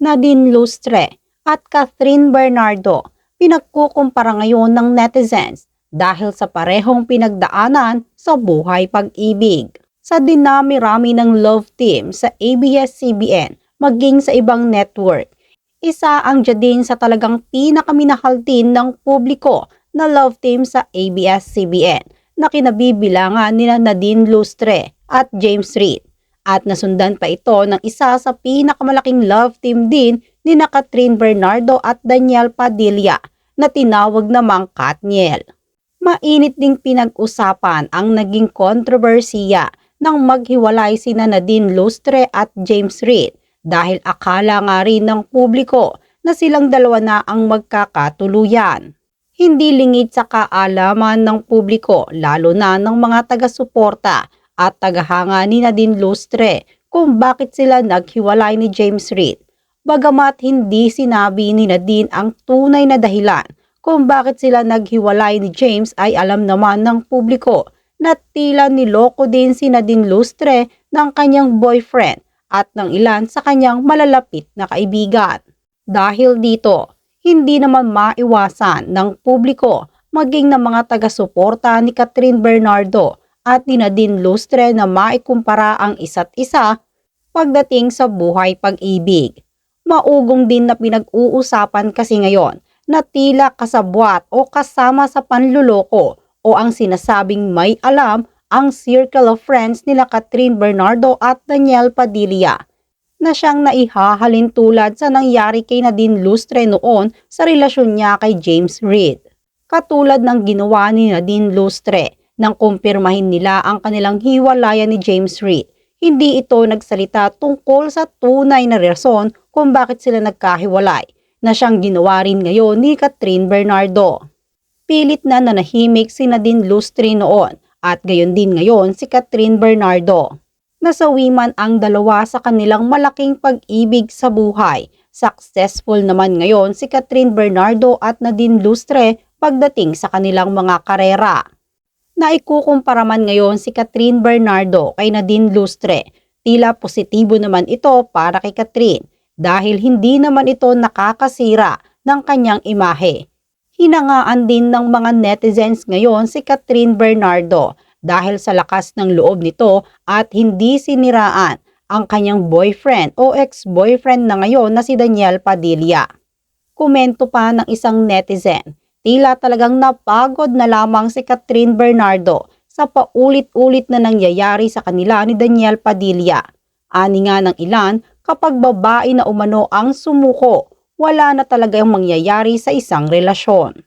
Nadine Lustre at Catherine Bernardo pinagkukumpara ngayon ng netizens dahil sa parehong pinagdaanan sa buhay pag-ibig. Sa dinami-rami ng love team sa ABS-CBN maging sa ibang network, isa ang Jadine sa talagang pinakaminahal din ng publiko na love team sa ABS-CBN na kinabibilangan nila Nadine Lustre at James Reid. At nasundan pa ito ng isa sa pinakamalaking love team din ni na Catherine Bernardo at Daniel Padilla na tinawag namang Katniel. Mainit ding pinag-usapan ang naging kontrobersiya nang maghiwalay sina Nadine Lustre at James Reid dahil akala nga rin ng publiko na silang dalawa na ang magkakatuluyan. Hindi lingid sa kaalaman ng publiko lalo na ng mga taga-suporta at tagahanga ni Nadine Lustre kung bakit sila naghiwalay ni James Reid. Bagamat hindi sinabi ni Nadine ang tunay na dahilan kung bakit sila naghiwalay ni James ay alam naman ng publiko na tila niloko din si Nadine Lustre ng kanyang boyfriend at ng ilan sa kanyang malalapit na kaibigan. Dahil dito, hindi naman maiwasan ng publiko maging ng mga taga-suporta ni Catherine Bernardo at ni Nadine Lustre na maikumpara ang isa't isa pagdating sa buhay pag-ibig. Maugong din na pinag-uusapan kasi ngayon na tila kasabwat o kasama sa panluloko o ang sinasabing may alam ang circle of friends nila Catherine Bernardo at Daniel Padilla na siyang naihahalin tulad sa nangyari kay Nadine Lustre noon sa relasyon niya kay James Reid. Katulad ng ginawa ni Nadine Lustre nang kumpirmahin nila ang kanilang hiwalayan ni James Reid. Hindi ito nagsalita tungkol sa tunay na rason kung bakit sila nagkahiwalay na siyang ginawa rin ngayon ni Catherine Bernardo. Pilit na nanahimik si Nadine Lustre noon at gayon din ngayon si Catherine Bernardo. Nasawi man ang dalawa sa kanilang malaking pag-ibig sa buhay. Successful naman ngayon si Catherine Bernardo at Nadine Lustre pagdating sa kanilang mga karera. Naikukumpara man ngayon si Catherine Bernardo kay Nadine Lustre. Tila positibo naman ito para kay Catherine dahil hindi naman ito nakakasira ng kanyang imahe hinangaan din ng mga netizens ngayon si Catherine Bernardo dahil sa lakas ng loob nito at hindi siniraan ang kanyang boyfriend o ex-boyfriend na ngayon na si Daniel Padilla. Komento pa ng isang netizen, tila talagang napagod na lamang si Catherine Bernardo sa paulit-ulit na nangyayari sa kanila ni Daniel Padilla. Ani nga ng ilan, kapag babae na umano ang sumuko wala na talaga yung mangyayari sa isang relasyon.